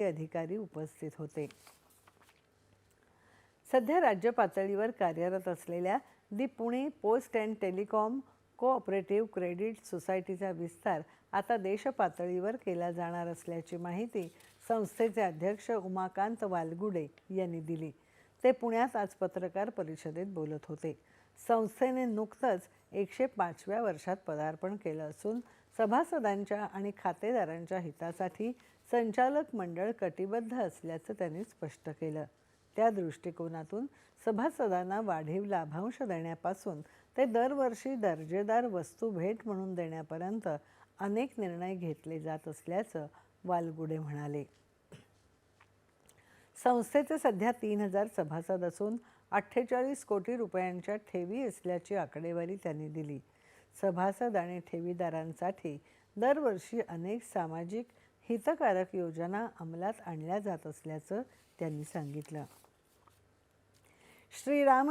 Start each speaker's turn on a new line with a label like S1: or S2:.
S1: हे अधिकारी उपस्थित होते. सध्या राज्य पातळीवर कार्यरत असलेल्या the Pune post and telecom cooperative credit सोसायटीचा विस्तार आता देशपातळीवर केला जाणार असल्याची माहिती संस्थेचे अध्यक्ष उमाकांत वालगुडे यांनी दिली. ते पुण्यात आज पत्रकार परिषदेत बोलत होते. संस्थेने नुकतंच एकशे पाचव्या वर्षात पदार्पण केलं असून सभासदांच्या आणि खातेदारांच्या हितासाठी संचालक मंडळ कटिबद्ध असल्याचं त्यांनी स्पष्ट केलं. त्या दृष्टिकोनातून सभासदांना वाढीव लाभांश देण्यापासून ते दरवर्षी दर्जेदार वस्तू भेट म्हणून देण्यापर्यंत अनेक निर्णय घेतले जात असल्याचं वालगुडे म्हणाले. संस्थेचे सध्या तीन हजार सभासद असून अठ्ठेचाळीस कोटी रुपयांच्या ठेवी असल्याची आकडेवारी त्यांनी दिली. सभासद आणि ठेवीदारांसाठी दरवर्षी अनेक सामाजिक हितकारक योजना अंमलात आणल्या जात असल्याचं त्यांनी सांगितलं. श्रीराम